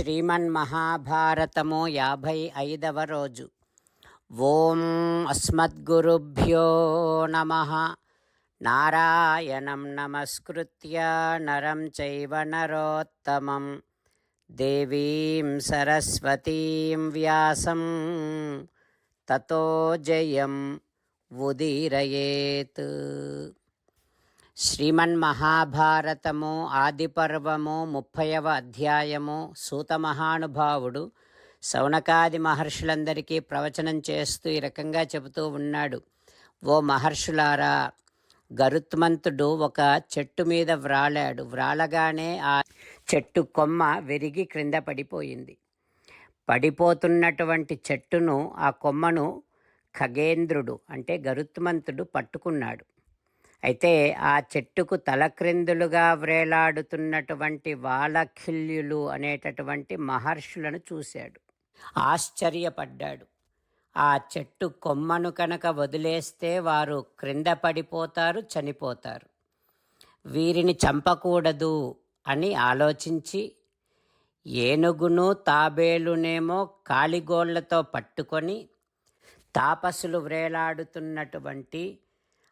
శ్రీమన్మహాభారతము యాభై ఐదవ రోజు ఓం అస్మద్గురుభ్యో నమ నారాయణం నమస్కృత్య నరం చైవ నరోత్తమం దేవీం సరస్వతీం వ్యాసం తతో జయం ఉదీరయేత్ శ్రీమన్మహాభారతము ఆదిపర్వము ముప్పైవ అధ్యాయము సూత మహానుభావుడు సౌనకాది మహర్షులందరికీ ప్రవచనం చేస్తూ ఈ రకంగా చెబుతూ ఉన్నాడు. ఓ మహర్షులారా గరుత్మంతుడు ఒక చెట్టు మీద వ్రాలాడు. వ్రాలగానే ఆ చెట్టు కొమ్మ విరిగి క్రింద పడిపోయింది. పడిపోతున్నటువంటి చెట్టును ఆ కొమ్మను ఖగేంద్రుడు అంటే గరుత్మంతుడు పట్టుకున్నాడు. అయితే ఆ చెట్టుకు తలక్రిందులుగా వ్రేలాడుతున్నటువంటి వాలఖిల్యులు అనేటటువంటి మహర్షులను చూశాడు. ఆశ్చర్యపడ్డాడు. ఆ చెట్టు కొమ్మను కనుక వదిలేస్తే వారు క్రింద పడిపోతారు చనిపోతారు. వీరిని చంపకూడదు అని ఆలోచించి ఏనుగును తాబేలునేమో కాలిగోళ్ళతో పట్టుకొని తాపసులు వ్రేలాడుతున్నటువంటి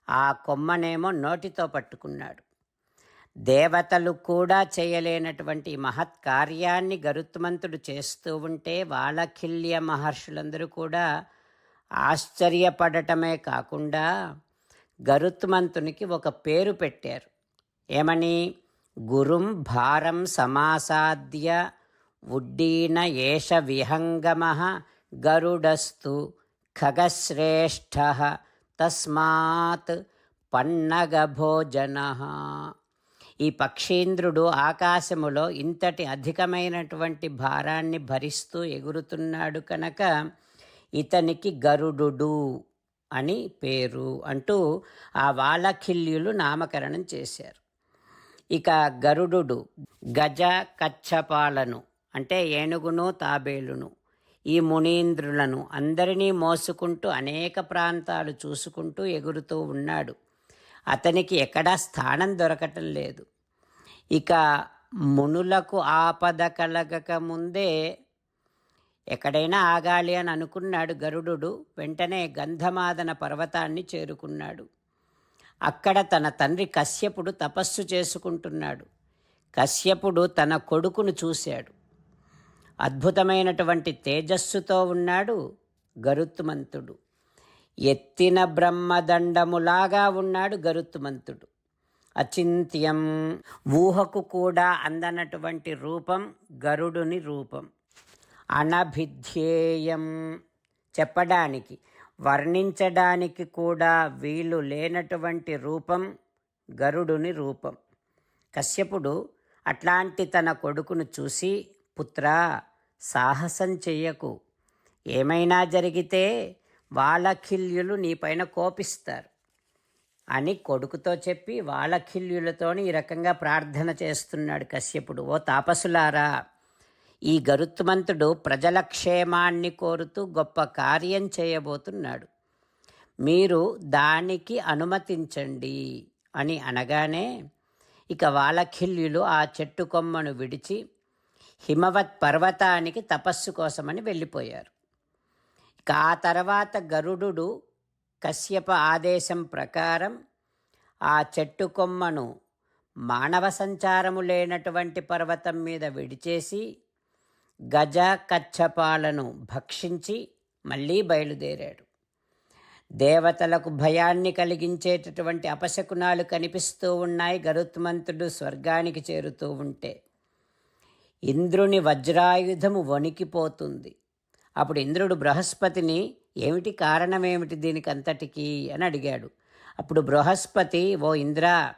ఆ కొమ్మనేమో నోటితో పట్టుకున్నాడు. దేవతలు కూడా చేయలేనటువంటి మహత్ కార్యాన్ని గరుత్మంతుడు చేస్తూ ఉంటే వాళఖిల్య మహర్షులందరూ కూడా ఆశ్చర్యపడటమే కాకుండా గరుత్మంతునికి ఒక పేరు పెట్టారు. ఏమని? గురుం భారం సమాసాద్య ఉడ్డీన ఏష విహంగమ గరుడస్తు ఖగశ్రేష్ఠ తస్మాత్ పన్నగభోజన. ఈ పక్షీంద్రుడు ఆకాశములో ఇంతటి అధికమైనటువంటి భారాన్ని భరిస్తూ ఎగురుతున్నాడు కనుక ఇతనికి గరుడు అని పేరు అంటూ ఆ వాలఖిల్యులు నామకరణం చేశారు. ఇక గరుడు గజ కచ్చపాలను అంటే ఏనుగును తాబేలును ఈ మునీంద్రులను అందరినీ మోసుకుంటూ అనేక ప్రాంతాలు చూసుకుంటూ ఎగురుతూ ఉన్నాడు. అతనికి ఎక్కడా స్థానం దొరకటం లేదు. ఇక మునులకు ఆపద కలగక ముందే ఎక్కడైనా ఆగాలి అని అనుకున్నాడు గరుడు వెంటనే గంధమాదన పర్వతాన్ని చేరుకున్నాడు. అక్కడ తన తండ్రి కశ్యపుడు తపస్సు చేసుకుంటున్నాడు. కశ్యపుడు తన కొడుకును చూశాడు. అద్భుతమైనటువంటి తేజస్సుతో ఉన్నాడు గరుత్మంతుడు. ఎత్తిన బ్రహ్మదండములాగా ఉన్నాడు గరుత్మంతుడు. అచింత్యం ఊహకు కూడా అందనటువంటి రూపం గరుడుని రూపం. అనభిధ్యేయం చెప్పడానికి వర్ణించడానికి కూడా వీలు లేనటువంటి రూపం గరుడుని రూపం. కశ్యపుడు అట్లాంటి తన కొడుకును చూసి పుత్రా సాహసం చెయ్యకు. ఏమైనా జరిగితే వాలఖిల్యులు నీపైన కోపిస్తారు. అని కొడుకుతో చెప్పి వాలఖిల్యులతోని ఈ రకంగా ప్రార్థన చేస్తున్నాడు కశ్యపుడు. ఓ తాపసులారా ఈ గరుత్మంతుడు ప్రజల క్షేమాన్ని కోరుతూ గొప్ప కార్యం చేయబోతున్నాడు. మీరు దానికి అనుమతించండి అని అనగానే ఇక వాలఖిల్యులు ఆ చెట్టు కొమ్మను విడిచి హిమవత్ పర్వతానికి తపస్సు కోసమని వెళ్ళిపోయారు. ఇక ఆ తర్వాత గరుడు కశ్యప ఆదేశం ప్రకారం ఆ చెట్టు కొమ్మను మానవ సంచారము లేనటువంటి పర్వతం మీద విడిచేసి గజ కచ్చపాలను భక్షించి మళ్ళీ బయలుదేరాడు. దేవతలకు భయాన్ని కలిగించేటటువంటి అపశకునాలు కనిపిస్తూ ఉన్నాయి. గరుత్మంతుడు స్వర్గానికి చేరుతూ ఉంటే ఇంద్రుని వజ్రాయుధము వణికిపోతుంది. అప్పుడు ఇంద్రుడు బృహస్పతిని ఏమిటి కారణమేమిటి దీనికి అంతటికి అని అడిగాడు. అప్పుడు బృహస్పతి ఓ ఇంద్ర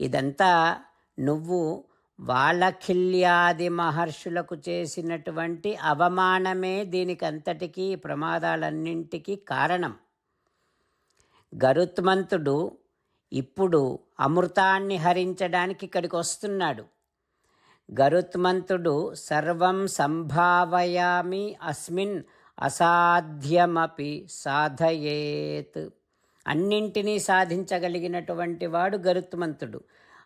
ఇదంతా నువ్వు వాళఖిల్యాది మహర్షులకు చేసినటువంటి అవమానమే దీనికంతటికీ ప్రమాదాలన్నింటికీ కారణం. గరుత్మంతుడు ఇప్పుడు అమృతాన్ని హరించడానికి ఇక్కడికి వస్తున్నాడు. గరుత్మంతుడు సర్వం సంభావయామి అస్మిన్ అసాధ్యమపి సాధయేత్. అన్నింటినీ సాధించగలిగినటువంటి వాడు గరుత్మంతుడు.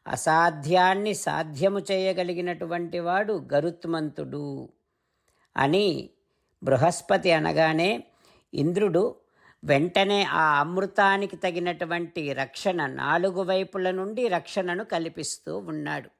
అసాధ్యాన్ని సాధ్యము చేయగలిగినటువంటి వాడు గరుత్మంతుడు. అని బృహస్పతి అనగానే ఇంద్రుడు వెంటనే ఆ అమృతానికి తగినటువంటి రక్షణ నాలుగు వైపుల నుండి రక్షణను కల్పిస్తూ ఉన్నాడు.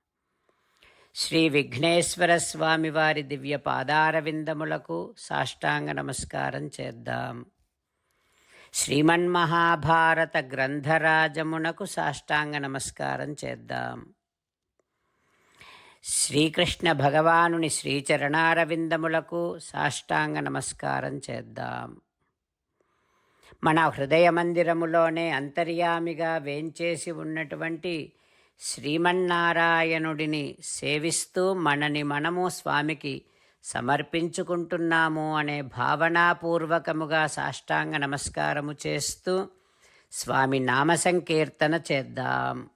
శ్రీ విఘ్నేశ్వర స్వామి వారి దివ్య పాదారవిందములకు సాష్టాంగ నమస్కారం చేద్దాం. శ్రీమన్మహాభారత గ్రంథరాజమునకు సాష్టాంగ నమస్కారం చేద్దాం. శ్రీకృష్ణ భగవానుని శ్రీచరణారవిందములకు సాష్టాంగ నమస్కారం చేద్దాం. మన హృదయ మందిరములోనే అంతర్యామిగా వేంచేసి ఉన్నటువంటి శ్రీమన్నారాయణుడిని సేవిస్తూ మనని మనము స్వామికి సమర్పించుకుంటున్నాము అనే భావనాపూర్వకముగా సాష్టాంగ నమస్కారము చేస్తూ స్వామి నామ సంకీర్తన చేద్దాం.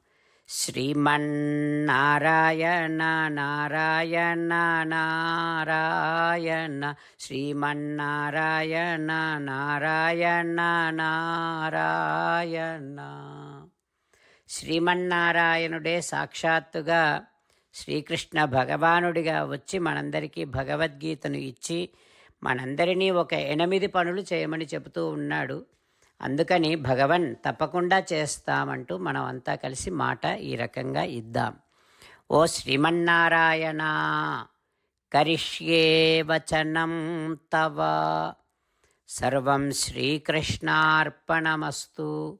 శ్రీమన్నారాయణ నారాయణ నారాయణ శ్రీమన్నారాయణ నారాయణ నారాయణ. శ్రీమన్నారాయణుడే సాక్షాత్తుగా శ్రీకృష్ణ భగవానుడిగా వచ్చి మనందరికీ భగవద్గీతను ఇచ్చి మనందరినీ ఒక ఎనిమిది పనులు చేయమని చెబుతూ ఉన్నాడు. అందుకని భగవన్ తప్పకుండా చేస్తామంటూ మనం అంతా కలిసి మాట ఈ రకంగా ఇద్దాం. ఓ శ్రీమన్నారాయణ కరిష్యే వచనం తవ. సర్వం శ్రీకృష్ణార్పణమస్తు.